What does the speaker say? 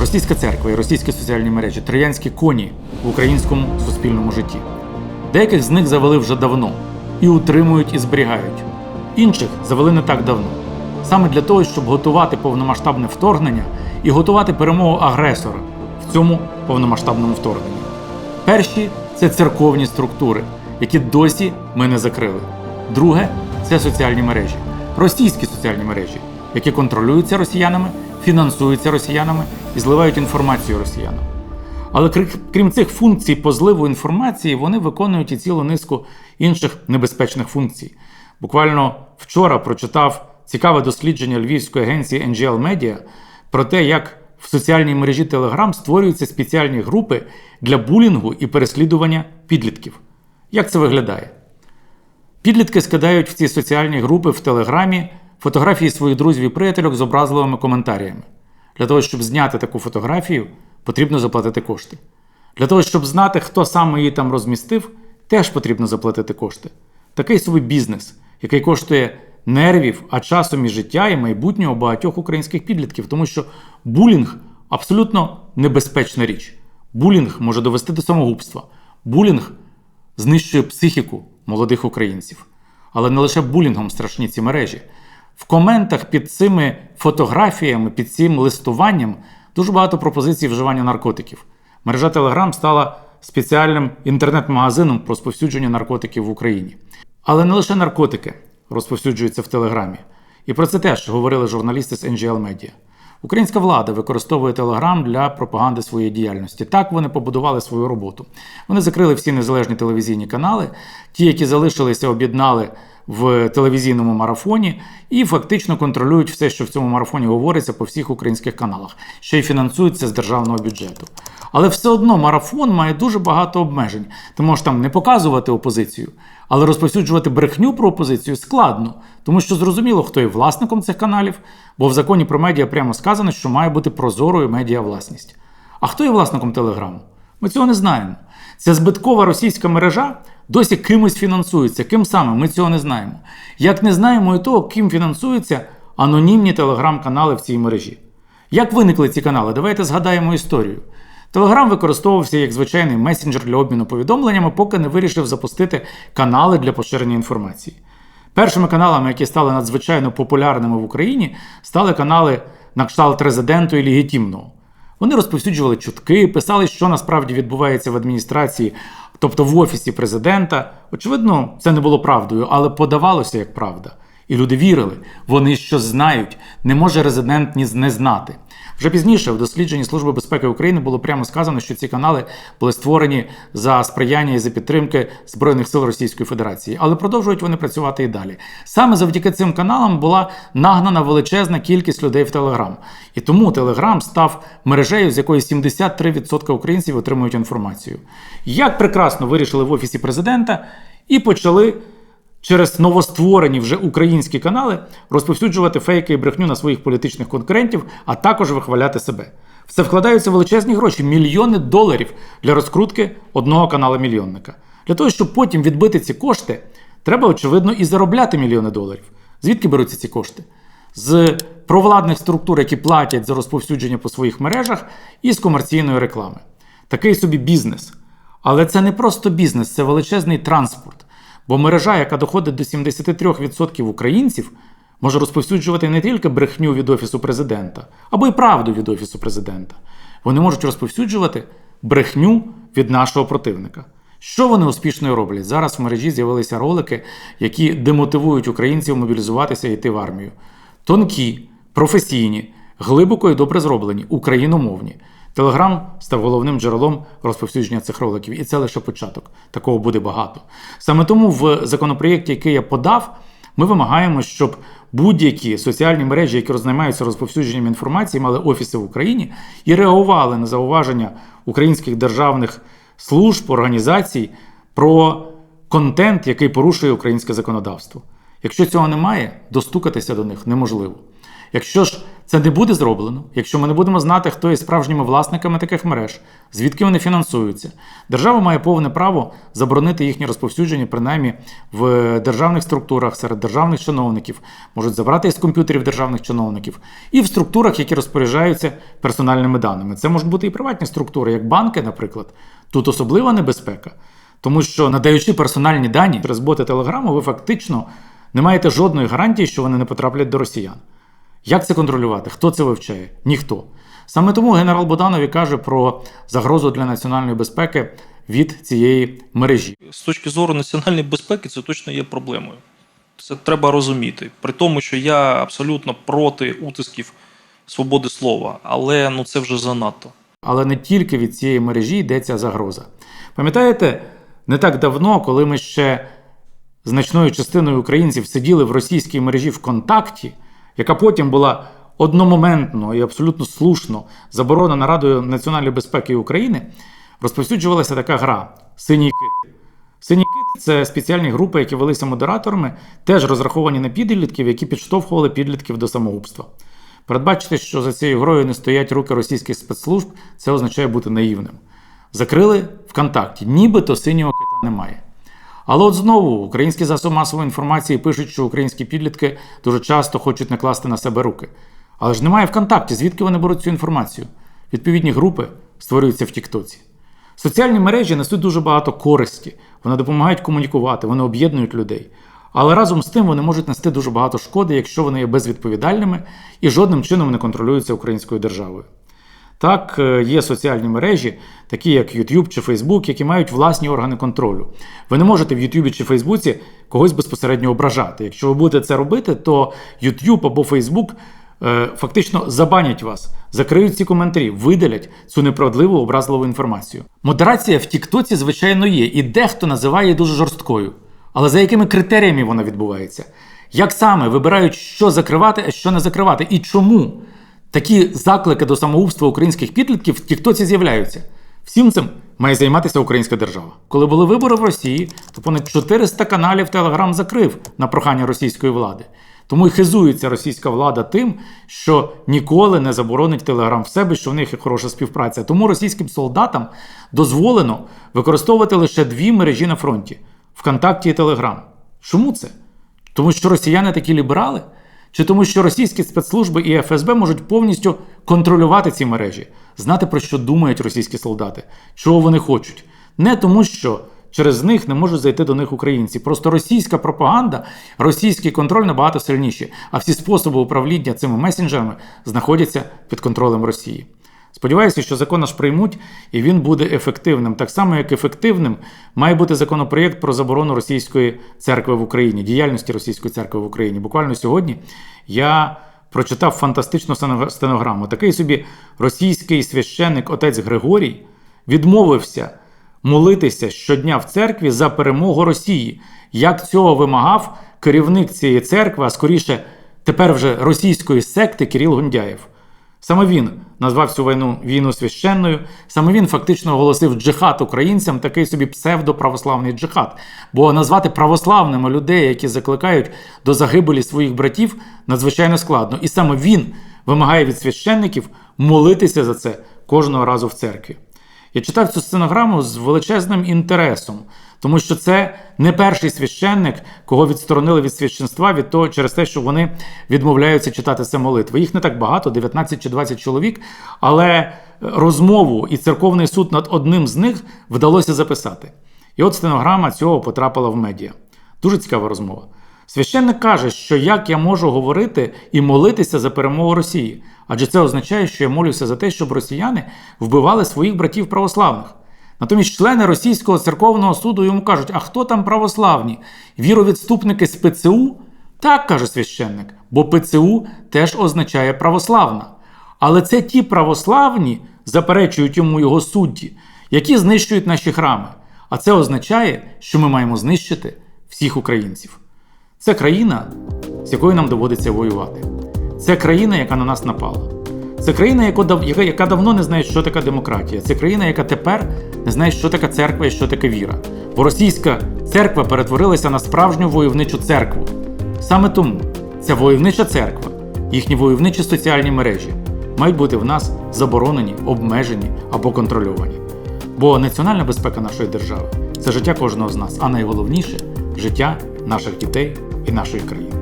Російська церква і російські соціальні мережі троянські коні в українському суспільному житті. Деяких з них завели вже давно і утримують і зберігають. Інших завели не так давно. Саме для того, щоб готувати повномасштабне вторгнення і готувати перемогу агресора в цьому повномасштабному вторгненні. Перші це церковні структури, які досі ми не закрили. Друге це соціальні мережі, російські соціальні мережі, які контролюються росіянами, фінансуються росіянами і зливають інформацію росіянам. Але крім цих функцій по зливу інформації, вони виконують і цілу низку інших небезпечних функцій. Буквально вчора прочитав цікаве дослідження львівської агенції NGL Media про те, як в соціальній мережі Telegram створюються спеціальні групи для булінгу і переслідування підлітків. Як це виглядає? Підлітки скидають в ці соціальні групи в Телеграмі фотографії своїх друзів і приятелів з образливими коментарями. Для того, щоб зняти таку фотографію, потрібно заплатити кошти. Для того, щоб знати, хто саме її там розмістив, теж потрібно заплатити кошти. Такий собі бізнес, який коштує нервів, а часом і життя і майбутнього багатьох українських підлітків, тому що булінг абсолютно небезпечна річ. Булінг може довести до самогубства. Булінг знищує психіку молодих українців. Але не лише булінгом страшні ці мережі. В коментах під цими фотографіями, під цим листуванням дуже багато пропозицій вживання наркотиків. Мережа Telegram стала спеціальним інтернет-магазином по розповсюдженню наркотиків в Україні. Але не лише наркотики розповсюджуються в Телеграмі. І про це теж говорили журналісти з NGL Media. Українська влада використовує Телеграм для пропаганди своєї діяльності. Так вони побудували свою роботу. Вони закрили всі незалежні телевізійні канали, ті, які залишилися, об'єднали в телевізійному марафоні і фактично контролюють все, що в цьому марафоні говориться по всіх українських каналах, ще й фінансуються з державного бюджету. Але все одно марафон має дуже багато обмежень. Ти можеш там не показувати опозицію, але розповсюджувати брехню про опозицію складно, тому що зрозуміло, хто є власником цих каналів, бо в законі про медіа прямо сказано, що має бути прозорою медіа власність. А хто є власником Телеграму? Ми цього не знаємо. Ця збиткова російська мережа досі кимось фінансується. Ким саме? Ми цього не знаємо. Як не знаємо і того, ким фінансуються анонімні телеграм-канали в цій мережі. Як виникли ці канали? Давайте згадаємо історію. Телеграм використовувався як звичайний месенджер для обміну повідомленнями, поки не вирішив запустити канали для поширення інформації. Першими каналами, які стали надзвичайно популярними в Україні, стали канали на кшталт резиденту і легітимного. Вони розповсюджували чутки, писали, що насправді відбувається в адміністрації, тобто в офісі президента. Очевидно, це не було правдою, але подавалося як правда. І люди вірили, вони що знають, не може резидент ні не знати. Вже пізніше в дослідженні Служби безпеки України було прямо сказано, що ці канали були створені за сприяння і за підтримки Збройних сил Російської Федерації, але продовжують вони працювати і далі. Саме завдяки цим каналам була нагнана величезна кількість людей в Телеграм. І тому Телеграм став мережею, з якої 73% українців отримують інформацію. Як прекрасно вирішили в офісі президента і почали через новостворені вже українські канали розповсюджувати фейки і брехню на своїх політичних конкурентів, а також вихваляти себе. В це вкладаються величезні гроші, мільйони доларів для розкрутки одного каналу мільйонника. Для того, щоб потім відбити ці кошти, треба, очевидно, і заробляти мільйони доларів. Звідки беруться ці кошти? З провладних структур, які платять за розповсюдження по своїх мережах, і з комерційної реклами. Такий собі бізнес. Але це не просто бізнес, це величезний транспорт. Бо мережа, яка доходить до 73% українців, може розповсюджувати не тільки брехню від Офісу президента, або й правду від Офісу президента. Вони можуть розповсюджувати брехню від нашого противника. Що вони успішно роблять? Зараз в мережі з'явилися ролики, які демотивують українців мобілізуватися і йти в армію. Тонкі, професійні, глибоко і добре зроблені, україномовні. Телеграм став головним джерелом розповсюдження цих роликів, і це лише початок. Такого буде багато. Саме тому в законопроєкті, який я подав, ми вимагаємо, щоб будь-які соціальні мережі, які займаються розповсюдженням інформації, мали офіси в Україні і реагували на зауваження українських державних служб, організацій про контент, який порушує українське законодавство. Якщо цього немає, достукатися до них неможливо. Якщо ж Це не буде зроблено, якщо ми не будемо знати, хто є справжніми власниками таких мереж, звідки вони фінансуються. Держава має повне право заборонити їхнє розповсюдження, принаймні в державних структурах серед державних чиновників, можуть забрати із комп'ютерів державних чиновників і в структурах, які розпоряджаються персональними даними. Це можуть бути і приватні структури, як банки, наприклад. Тут особлива небезпека, тому що надаючи персональні дані через боти Телеграму, ви фактично не маєте жодної гарантії, що вони не потраплять до росіян. Як це контролювати? Хто це вивчає? Ніхто. Саме тому генерал Боданов і каже про загрозу для національної безпеки від цієї мережі. З точки зору національної безпеки, це точно є проблемою. Це треба розуміти. При тому, що я абсолютно проти утисків свободи слова, але ну це вже занадто. Але не тільки від цієї мережі йдеться загроза. Пам'ятаєте, не так давно, коли ми ще значною частиною українців сиділи в російській мережі ВКонтакті, яка потім була одномоментно і абсолютно слушно заборонена Радою національної безпеки України, розповсюджувалася така гра Синій кит. Синій кит це спеціальні групи, які велися модераторами, теж розраховані на підлітків, які підштовхували підлітків до самогубства. Передбачити, що за цією грою не стоять руки російських спецслужб, це означає бути наївним. Закрили ВКонтакті, нібито синього кита немає. Але от знову українські засоби масової інформації пишуть, що українські підлітки дуже часто хочуть накласти на себе руки. Але ж немає ВКонтакті, звідки вони беруть цю інформацію? Відповідні групи створюються в Тіктоці. Соціальні мережі несуть дуже багато користі, вони допомагають комунікувати, вони об'єднують людей. Але разом з тим вони можуть нести дуже багато шкоди, якщо вони є безвідповідальними і жодним чином не контролюються українською державою. Так, е, є соціальні мережі, такі як YouTube чи Facebook, які мають власні органи контролю. Ви не можете в YouTube чи Фейсбуці когось безпосередньо ображати. Якщо ви будете це робити, то YouTube або Facebook е, фактично забанять вас, закриють ці коментарі, видалять цю неправдиву образливу інформацію. Модерація в Тіктоці, звичайно, є, і дехто називає дуже жорсткою. Але за якими критеріями вона відбувається? Як саме вибирають, що закривати, а що не закривати? І чому такі заклики до самогубства українських підлітків в Тіктоці з'являються? Всім цим має займатися українська держава. Коли були вибори в Росії, то понад 400 каналів Телеграм закрив на прохання російської влади. Тому і хизується російська влада тим, що ніколи не заборонить Телеграм в себе, що в них є хороша співпраця. Тому російським солдатам дозволено використовувати лише дві мережі на фронті ВКонтакті і Телеграм. Чому це? Тому що росіяни такі ліберали? Чи тому, що російські спецслужби і ФСБ можуть повністю контролювати ці мережі, знати про що думають російські солдати, чого вони хочуть? Не тому, що через них не можуть зайти до них українці. Просто російська пропаганда, російський контроль набагато сильніші, а всі способи управління цими месенджерами знаходяться під контролем Росії. Сподіваюся, що закон наш приймуть і він буде ефективним. Так само, як ефективним має бути законопроєкт про заборону російської церкви в Україні, діяльності російської церкви в Україні. Буквально сьогодні я прочитав фантастичну стенограму. Такий собі російський священник отець Григорій відмовився молитися щодня в церкві за перемогу Росії. Як цього вимагав керівник цієї церкви, а скоріше тепер вже російської секти Кирил Гундяєв. Саме він назвав цю війну війну священною, саме він фактично оголосив джихад українцям, такий собі псевдоправославний джихад. Бо назвати православними людей, які закликають до загибелі своїх братів, надзвичайно складно. І саме він вимагає від священників молитися за це кожного разу в церкві. Я читав цю сценограму з величезним інтересом, тому що це не перший священник, кого відсторонили від священства від того, через те, що вони відмовляються читати це молитви. Їх не так багато, 19 чи 20 чоловік, але розмову і церковний суд над одним з них вдалося записати. І от стенограма цього потрапила в медіа. Дуже цікава розмова. Священник каже, що як я можу говорити і молитися за перемогу Росії, адже це означає, що я молюся за те, щоб росіяни вбивали своїх братів православних. Натомість члени російського церковного суду йому кажуть, а хто там православні? Віровідступники з ПЦУ? Так каже священник, бо ПЦУ теж означає православна. Але це ті православні, заперечують йому його судді, які знищують наші храми. А це означає, що ми маємо знищити всіх українців. Це країна, з якою нам доводиться воювати. Це країна, яка на нас напала. Це країна, яка, яка давно не знає, що таке демократія. Це країна, яка тепер не знає, що таке церква і що таке віра. Бо російська церква перетворилася на справжню войовничу церкву. Саме тому ця войовнича церква Їхні войовничі соціальні мережі мають бути в нас заборонені, обмежені або контрольовані. Бо національна безпека нашої держави це життя кожного з нас, а найголовніше життя наших дітей і нашої країни.